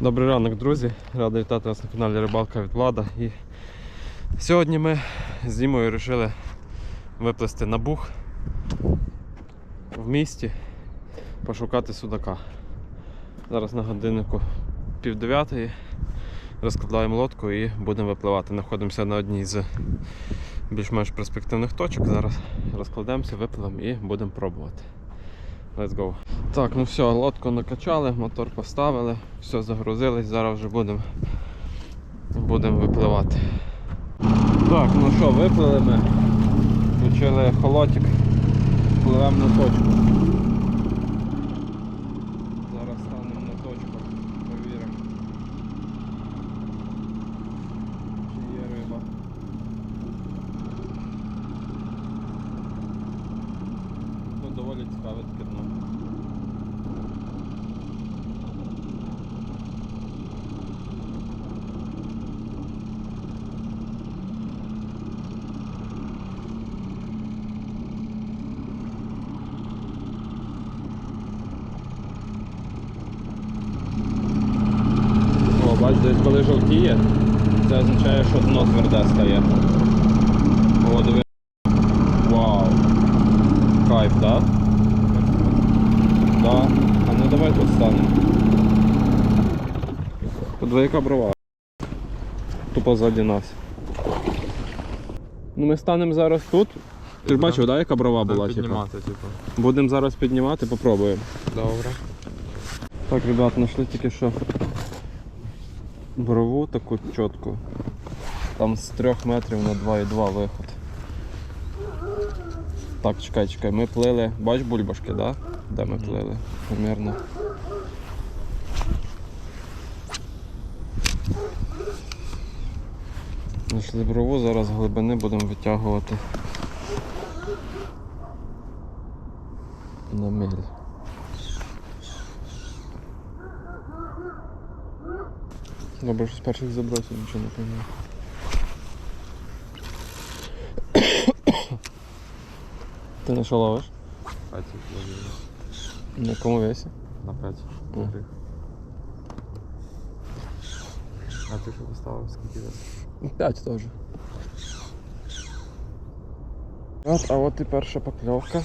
Добрий ранок, друзі. Радий вітати вас на каналі Рибалка від Влада. І сьогодні ми з Дімою вирішили виплисти на бух в місті, пошукати судака. Зараз на годиннику пів дев'ятої розкладаємо лодку і будемо випливати. Знаходимося на одній з більш-менш перспективних точок. Зараз розкладемося, випливемо і будемо пробувати. Let's go. Так, ну все, лодку накачали, мотор поставили, все загрузились, зараз вже будемо будемо випливати. Так, ну що, виплили ми, включили холотик, пливемо на точку. Зараз станемо на точку, перевіримо. Чи є риба. Тут доволі цікаве таке дно. О, бач, жовтіє, це означає, що дно тверде стає. О, диви. Вау. Кайф, так? Да. А ну давай тут станемо. Подвояка брова. Тупо ззаді нас. Ну ми станемо зараз тут. Ти ж бачив, да, яка брова була? типу? піднімати, типу. Будемо зараз піднімати, попробуємо. Добре. Так, ребят, знайшли тільки що брову таку чітку. Там з 3 метрів на 2,2 виход. Так, чекай, чекай, ми плили. Бач бульбашки, да? Де ми плили? Примірно. Знайшли брову, зараз глибини будемо витягувати. На миль. Добре, що з перших забросів нічого не пойму. Ти на що ловиш? П'ять ловили. На якому весі? На п'ять. Мгм. Гріх. А ти що поставив? Скільки десь? П'ять теж. От, а от і перша покльовка.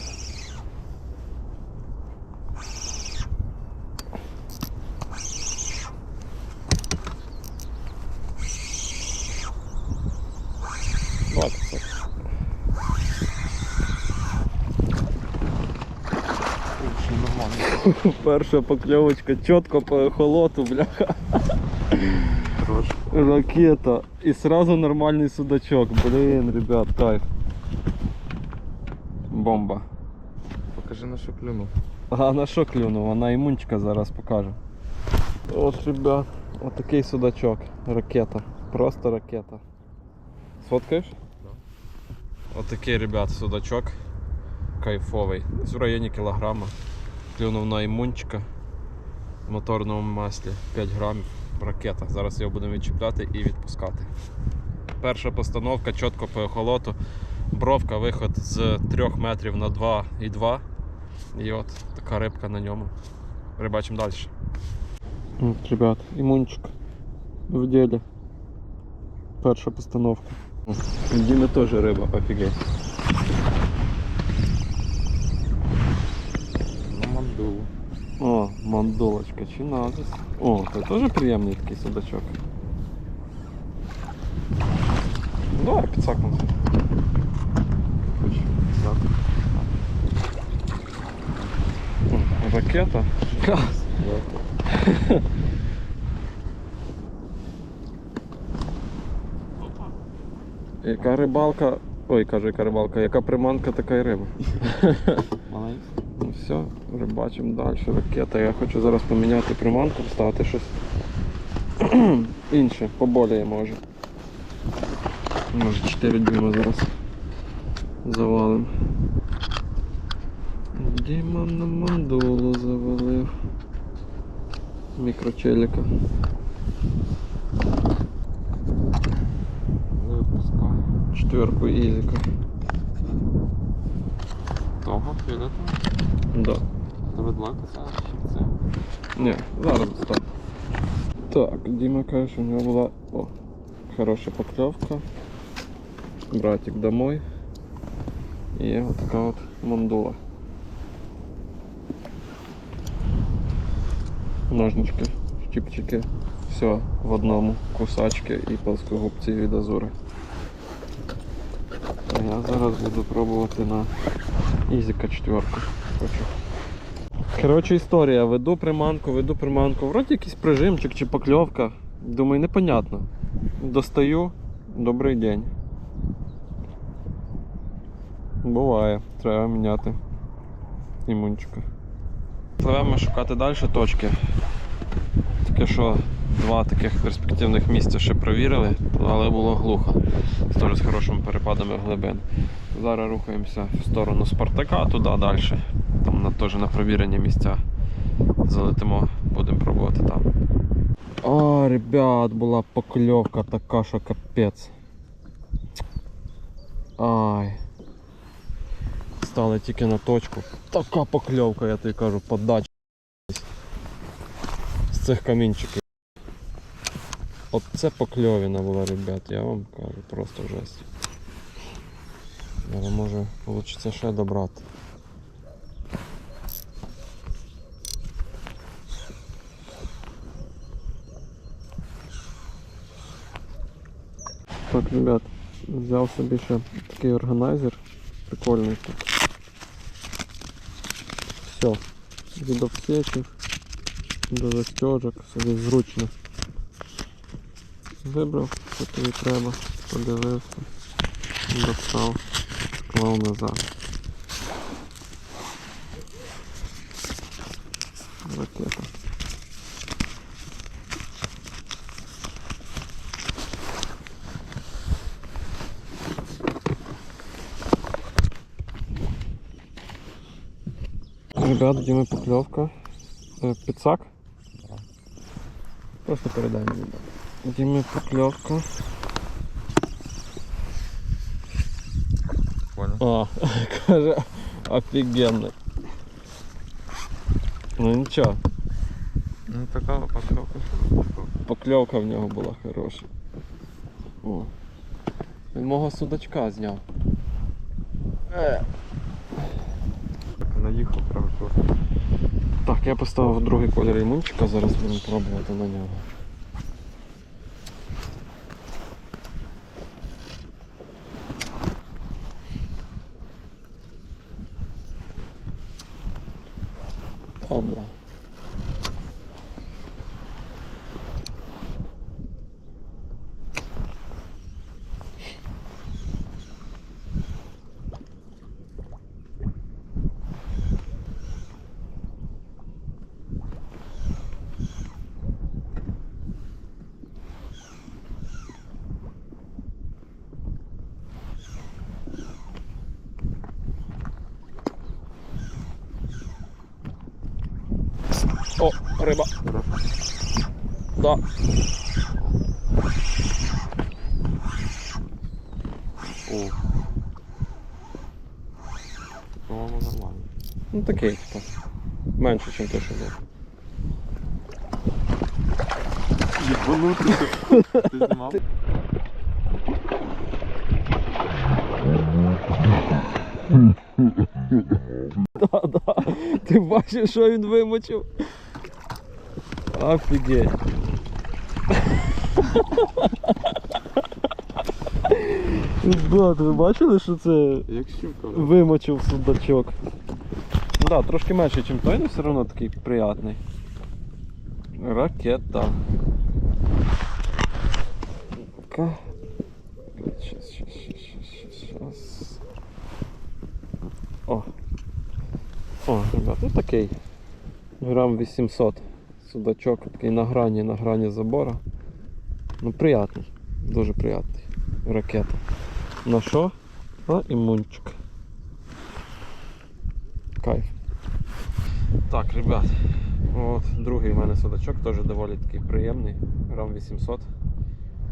Перша покльовочка чітко по ехолоту, бляха. Ракета. І сразу нормальний судачок. Блін, ребят, кайф. Бомба. Покажи на що клюнув. А на що клюнув? Вона імунчика зараз покаже. От, ребят, отакий судачок. Ракета. Просто ракета. Сфоткаєш? Да. Отакий, ребят, судачок. Кайфовий. В районі кілограма. Клюнув імунчика. В моторному маслі 5 грамів. Ракета. Зараз його будемо відчіпляти і відпускати. Перша постановка чітко по ехолоту. Бровка, виход з 3 метрів на 2,2. І от така рибка на ньому. Рибачимо далі. От, ребят, імунчик в ділі. Перша постановка. У Діми теж риба, офігеть. На мандулу. О, мандолочка, чи назис. О, це теж приємний такий судачок. Давай підсакнути. Хоч. Так. О, Ракета. Яка рибалка. Ой, каже, яка рибалка, яка приманка, така й риба. Маленький. Все, рибачимо далі. Ракета. Я хочу зараз поміняти приманку, вставити щось інше, поболіє може. Може 4 дюйма зараз завалим. Діма на мандулу завалив. Мікрочеліка. Випускаю. Четверку ізіка. Того фіолетового? Да. Тебе чи це? Ні, зараз достану. Так, Діма каже, що у нього була о, хороша покльовка. Братик домой. І така от мандула. Ножнички, щипчики. Все в одному. Кусачки і плоскогубці від азури. А я зараз буду пробувати на Ізіка четверку. Хочу. Коротше, історія. Веду приманку, веду приманку. Вроді якийсь прижимчик чи покльовка. Думаю, непонятно. Достаю. Добрий день. Буває, треба міняти імунчика. Пливемо шукати далі точки. Таке що два таких перспективних місця ще провірили, але було глухо. Теж з хорошими перепадами глибин. Зараз рухаємося в сторону Спартака, туди далі. Там теж на провірені місця. Залетимо, будемо пробувати там. О, ребят, була покльовка така, що капець. Ай. Стали тільки на точку. Така покльовка, я тобі кажу, подача. З цих камінчиків. От це покльовіна була, ребят, я вам кажу, просто жесть. Але може вийде ще добрати. Так, ребят, взяв собі ще такий органайзер. Прикольний тут. Все. Від обсечів до застежок, собі зручно. Вибрав, що тобі треба, подивився, достав, склав назад. Ракета. Ребят, Діми покльовка. Е, Підсак? Просто передай мені. Діми покльовка. Понял. А, каже, офігенний. Ну нічого, Ну така покльовка. що покльовка в нього була хороша. О. Він мого судачка зняв. Е. Наїхав прямо тут. Так, я поставив другий колір імунчика, зараз будемо пробувати на нього. Обла. О, риба. Да. О. По-моєму, нормально. Ну такий, типа. Менше, ніж те, що був. Єбанутий. Ти знімав? Да, да. Ти бачиш, що він вимочив? Офігеть. Да, ви бачили, що це Як вимочив судачок? Да, трошки менше, ніж той, але все одно такий приятний. Ракета. Щас, щас, щас, щас. О. О, ребят, ну такий. Грам 800. Судачок такий на грані, на грані забора. Ну приятний. Дуже приятний. Ракета. На що? На імунчик. Кайф. Так, ребят. От другий в мене судачок, теж доволі такий приємний. Грам 800.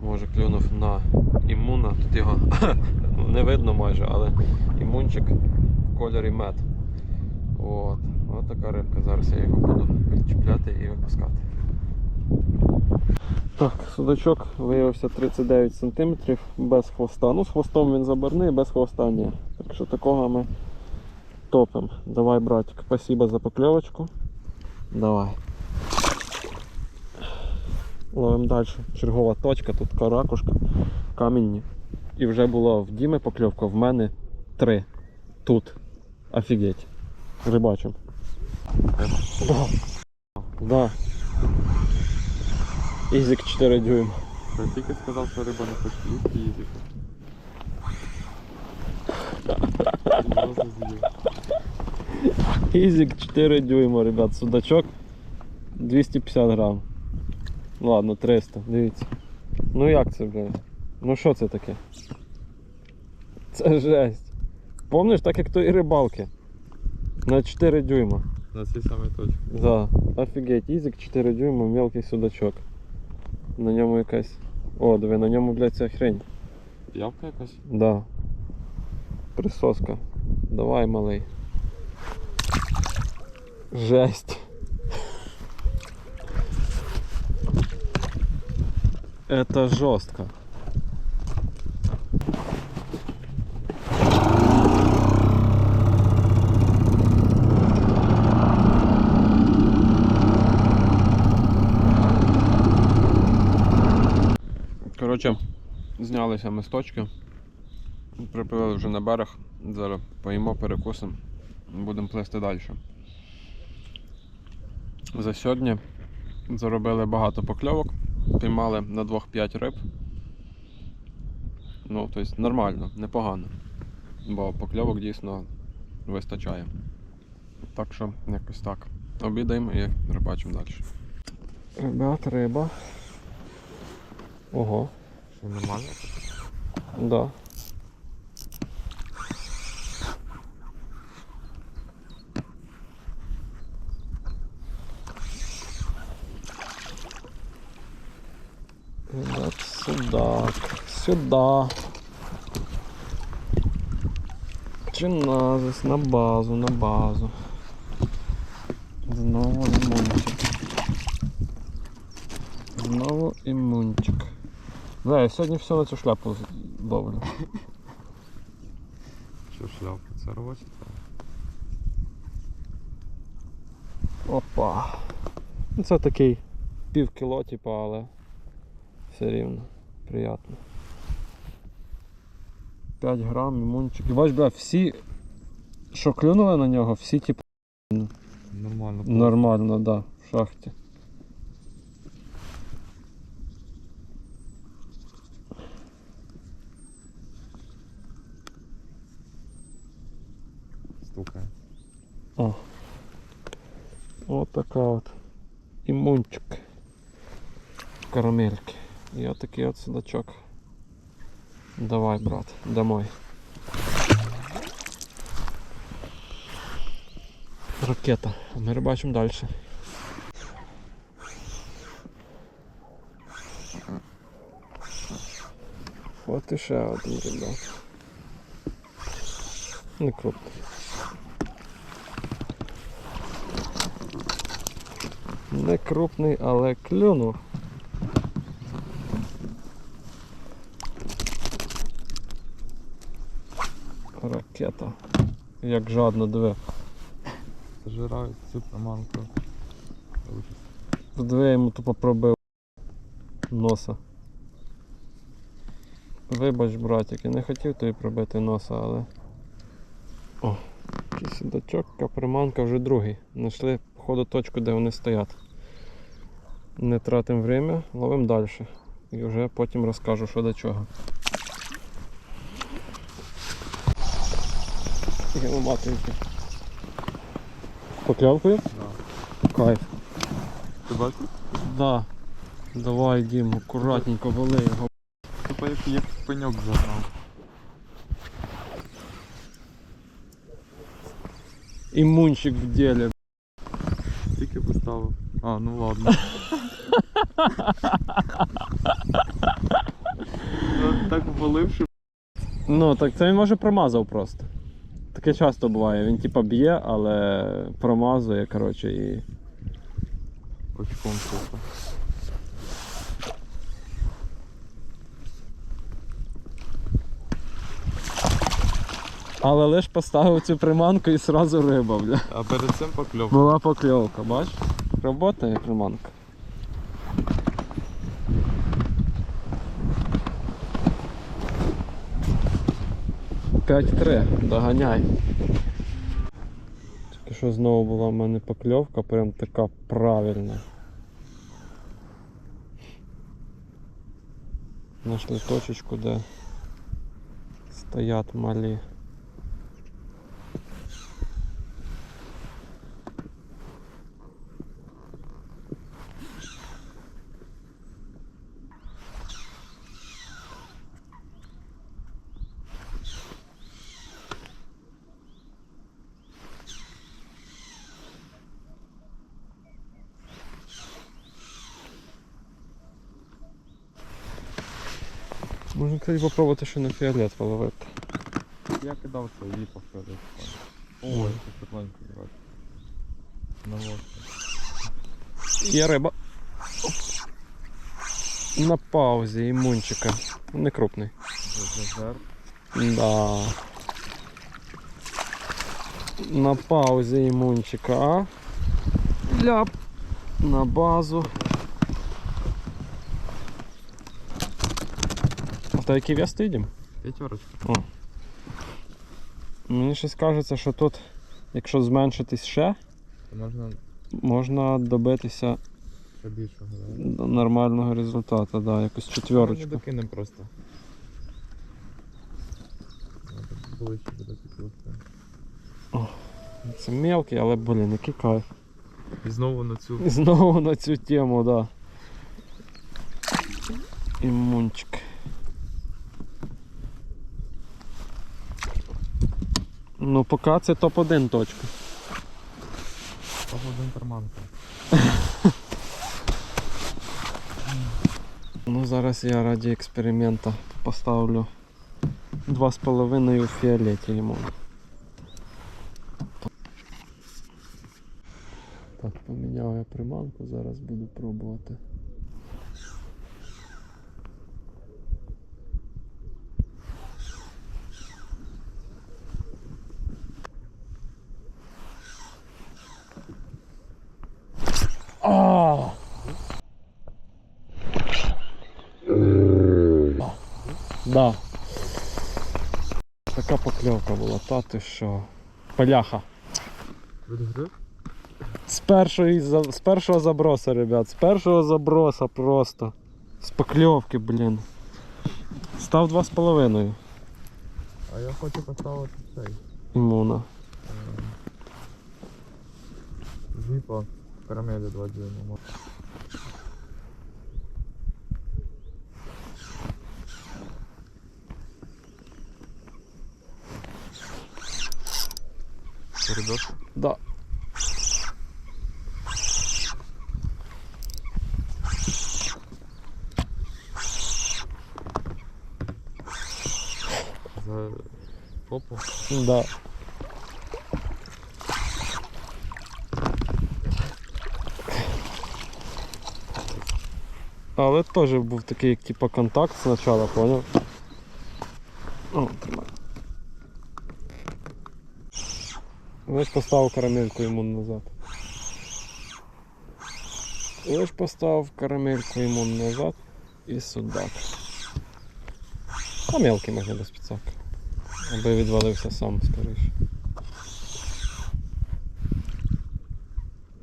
Може клюнув на імуна. Тут його не видно майже, але імунчик в кольорі мед. От. От така рибка. Зараз я його буду відчіпляти і випускати. Так, судачок виявився 39 см без хвоста. Ну, з хвостом він забарний, без хвоста ні. Так що такого ми топимо. Давай, братик, спасибо за покльовочку. Давай. Ловимо далі. Чергова точка, тут каракушка, камінні. І вже було в Діми покльовка, в мене три. Тут. Офігеть. Рибачим. Да. Да. Ізик 4 дюйма. Я тільки сказав, що риба не хоче їсти їздити. Зразу з'їв. Ізик 4 дюйма, ребят, судачок 250 грам. Ладно, 300, дивіться. Ну як це, блядь? Ну що це таке? Це жесть. Помниш, так як то і рибалки. На 4 дюйма. На цій самій точці. Да. Офігеть, Ізик 4 дюйма, мелкий судачок. На ньому якась. О, диви, на ньому, блядь, ця хрень. Явка якась? Да. Присоска. Давай, малий. Жесть. Это жестко. Коротше, знялися ми з точки. Приплили вже на берег. Зараз поїмо, перекусимо. Будемо плисти далі. За сьогодні заробили багато покльовок. Піймали на 2-5 риб. Ну, тобто нормально, непогано. Бо покльовок дійсно вистачає. Так що якось так. Обідаємо і рибачимо далі. Ребят, риба. Ого, Що нормально? да. Ребят, судак. Сюда. Чиназис, на базу, на базу. Знову лимончик. Знову імунчик. Да, я сьогодні все на цю шляпу ловлю. Що шляпка? Це робоча? Опа. Ну, Це такий пів кіло, типу, але все рівно приємно. 5 грам, імунчик. І бач, бля, всі, що клюнули на нього, всі типу Нормально. нормально, да, в шахті. О. От така от. Імунчик. Карамельки. І отакий от судачок. Давай, брат, домой. Ракета. А ми рибачимо далі. От і ще один, ребят. Не крупний. Не крупний, але клюнув. Ракета. Як жадно диви. Зажирають цю приманку. Диви, я йому тупо пробив носа. Вибач, братик, я не хотів тобі пробити носа, але. О, який судачок, каприманка вже другий. Знайшли, походу, точку, де вони стоять. Не тратимо время, ловимо далі. І вже потім розкажу, що до чого. Геломатинки. Поклявкою? Да. Кайф. Ти бачиш? Да. Давай, Дім, акуратненько вали його. Тупо як, як пеньок загнав. Імунчик в ділі. Тільки поставив. А, ну ладно. Ну, ввалив, що... Ну, так це він може промазав просто. Таке часто буває. Він типа б'є, але промазує, коротше, і. Очком тупо. Але лиш поставив цю приманку і сразу риба, бля. А перед цим покльовка. Була покльовка, бачиш? Робота як приманка. П'ять-три, доганяй. Тільки що знову була в мене покльовка, прям така правильна. Нашли точечку, де стоять малі. Кстати, попробувати ще на фіолет половити. Я кидав це і повторив. Ой, це петланку брати. На лодку. Є риба. На паузі імунчика. Не крупний. Зазер. Да. На паузі імунчика. Ляп. На базу. А то який вес ти йдемо? П'ятерочка. Мені щось кажеться, що тут, якщо зменшитись ще, То можна можна добитися ще більшого, да? нормального результату, да, якусь Не четверочку. докинем просто. Надо Ближче буде. Це мелкий, але блін, який кайф. І знову на цю. І знову на цю тему, так. да. Імунчик. Ну, поки це топ-1 точка. Один карманка. Ну, зараз я раді експеримента поставлю 2,5 у фіолеті лимон. Так, поміняв я приманку, зараз буду пробувати. А! Да. Така покльовка була, та ти що. Паляха. З, першої, з першого заброса, ребят. З першого заброса просто. З покльовки, блін. Став 2,5 А я хочу поставити цей. імуна. е, Зіпа карамелі 2 дюйма. Передошу? Да. За попу. Да. Але теж був такий, типу, контакт спочатку, поняв? О, тримай. Лиш поставив карамельку йому назад. Лиш поставив карамельку йому назад і судак. А мелкий можна без підсаки. Аби відвалився сам скоріше.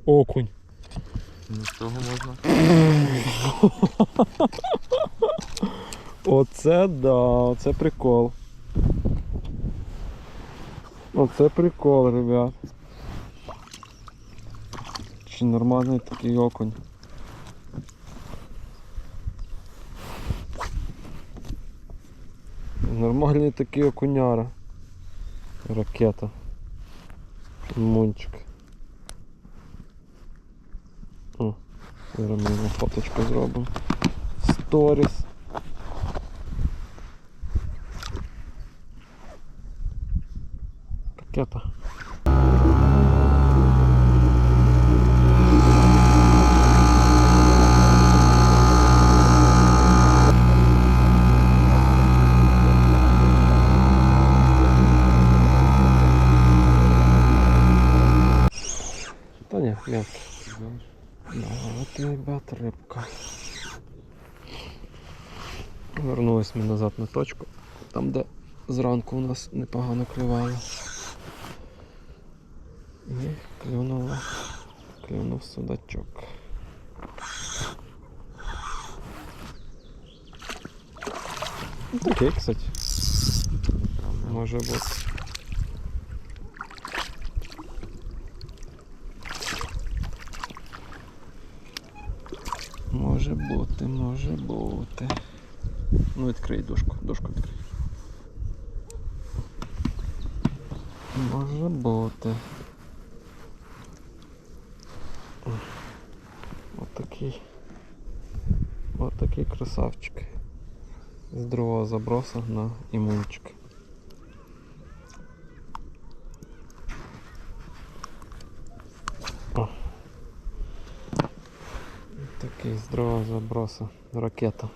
Окунь. Ну, цього можна. Оце да, оце прикол. Оце прикол, ребят. Чи нормальний такий окунь. Нормальний такий окуняра. Ракета. Мунчик. О, зараз ми фоточку зробимо. Сторіс. ракета. Та ні, як. От ребят. Вернулись ми назад на точку, там де зранку у нас непогано клювало. І клюнуло, клюнув судачок. Такий, кстати, може бути. Може бути, може бути. Ну відкрий дошку, дошку відкрий. Може бути. Отакий. Отакий красавчик. З другого заброса на імунчик. Такий з другого заброса ракета.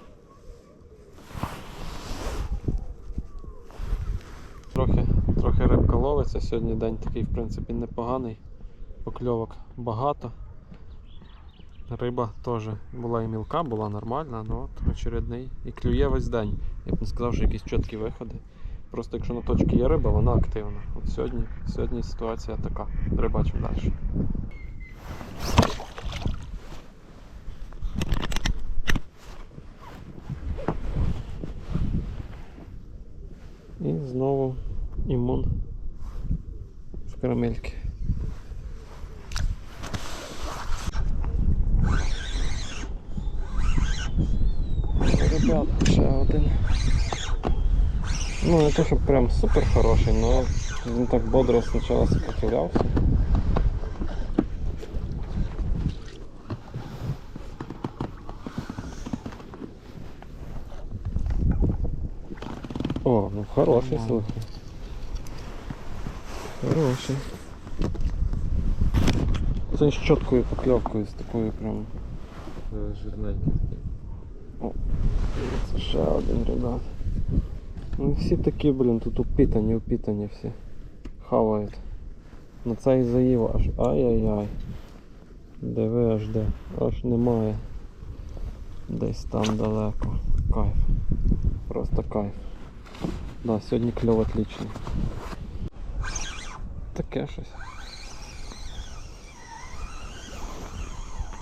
Трохи, трохи рибка ловиться. Сьогодні день такий, в принципі, непоганий. Покльовок багато. Риба теж була і мілка, була нормальна, але от очередний. І клює весь день. Я б не сказав, що якісь чіткі виходи. Просто якщо на точці є риба, вона активна. От сьогодні, сьогодні ситуація така. Рибачимо далі. І знову імун в карамельки. Ребят, ще один. Ну, не то, щоб прям супер хороший, але він так бодро спочатку сопротивлявся. О, ну хороший, Нормально. слухай. Хороший. Це з чіткою покльовкою, з такою прям. Е, Такий. Це ще один, ребят. Ну всі такі, блін, тут упитані, упитані всі. Хавають. На цей заїв аж ай-яй-яй. Диви аж де. Аж немає. Десь там далеко. Кайф. Просто кайф. Да, сьогодні кльов отличний. Таке щось.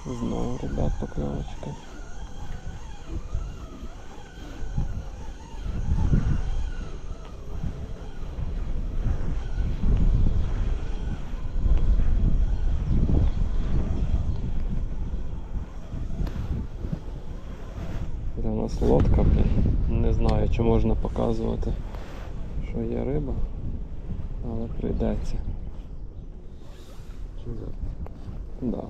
Знову, ребят, покльовочка. Це у нас лодка, блін. Чи можна показувати, що є риба, але прийдеться. Да.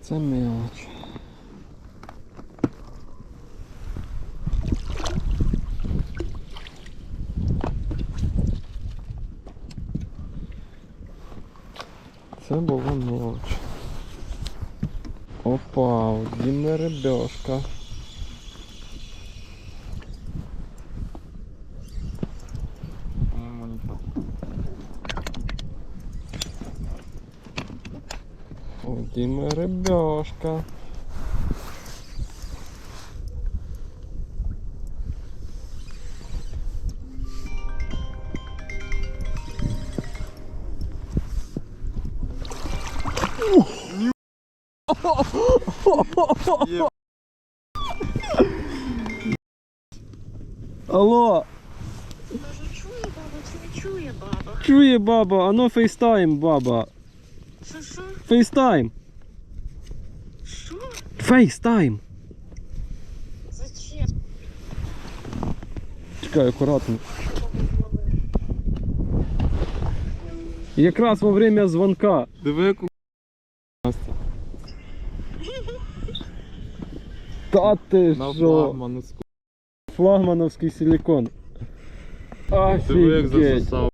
Це мелоч. Це була мелоч. Опа, у Діми рибешка. По-моєму, нічого. У Діми рибешка. Алло, Кажу, чує баба чи не чує баба? чує баба, ано фейстайм, баба. Що що? Фейстайм. Що? Фейстайм. Зачем? Чекай, акуратно. Якраз во время звонка. Диви, яку Та ти на що? флагманську. Флагмановський силикон. Диви, як Офігеть. засосав.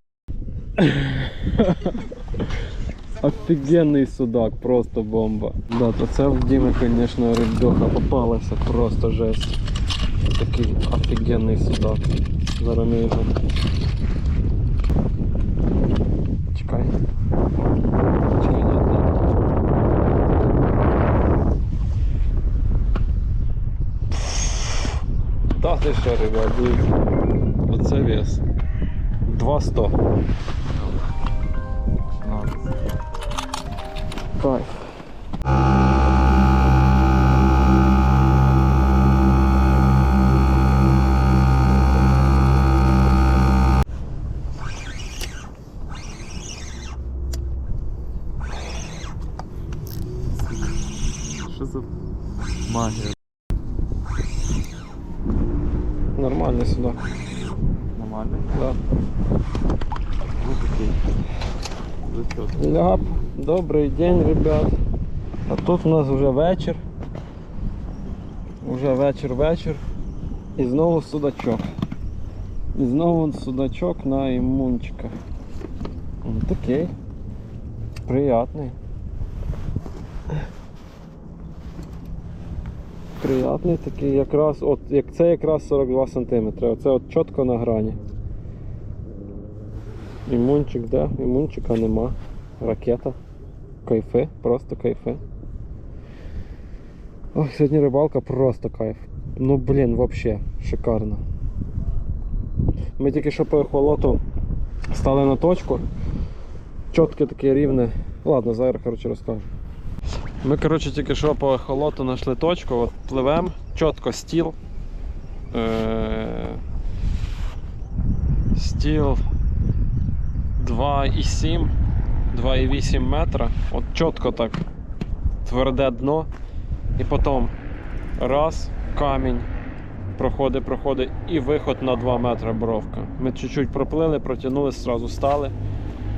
Офігенний судак, просто бомба. Да, то це в Дімі, звісно, рибдоха попалася, просто жесть. Такий офігенний судак. Зараз ми його. Чекай. Чекай, ні, ні. Ти що, ребят. Оце вес. 200. Кайф. Нормальний? Да. Ну такий. Ляп, добрий день, ребят. А тут у нас вже вечір. Уже вечір-вечір. І знову судачок. І знову судачок на імунчиках. Ну, такий. Приятний. Приятний такий якраз, от як це якраз 42 см. Оце от чітко на грані. Імунчик, де? Імунчика нема. Ракета. Кайфи, просто кайфи. Ой, сьогодні рибалка просто кайф. Ну блін, вообще шикарно. Ми тільки що по ехолоту стали на точку. Чітке таке рівне. Ладно, зараз коротше розкажу. Ми коротше тільки що по ехолоту знайшли точку, от пливемо, чітко стіл. Е- Стіл 2,7, 2,8 метра. От чітко так тверде дно. І потім раз, камінь, проходить, проходить, і виход на 2 метри бровка. Ми чуть-чуть проплили, протягнули, зразу стали.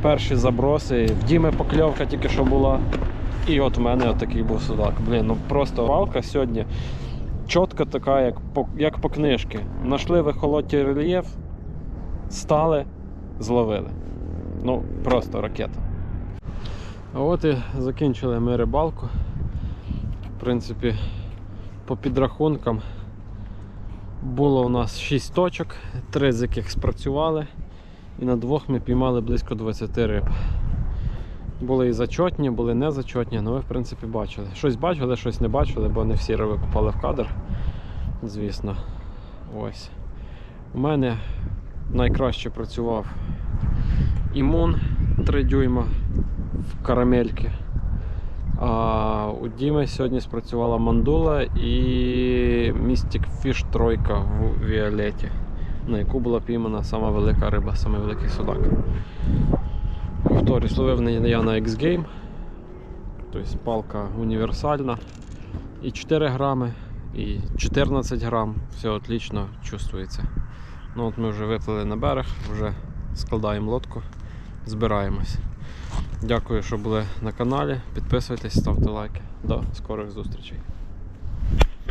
Перші заброси. В Діми покльовка тільки що була. І от в мене отакий був судак. Блін, ну просто валка сьогодні чітко така, як по, як по книжці. Нашли в ехолоті рельєф, стали, зловили. Ну, просто ракета. От і закінчили ми рибалку. В принципі, по підрахункам було у нас 6 точок, 3 з яких спрацювали, і на двох ми піймали близько 20 риб. Були і зачотні, були не зачотні, але ви в принципі бачили. Щось бачили, щось не бачили, бо не всі риби попали в кадр. Звісно. Ось. У мене найкраще працював імун 3 дюйма в карамельки. А у Діми сьогодні спрацювала мандула і Mystic Fish тройка в Віолеті, на яку була піймана сама велика риба, самий великий судак. Повторюсь, ловив я на X-Game. Тобто палка універсальна. І 4 грами, і 14 грам. Все отлично чувствується. Ну от Ми вже виплили на берег, вже складаємо лодку, збираємось. Дякую, що були на каналі. Підписуйтесь, ставте лайки. До скорих зустрічей.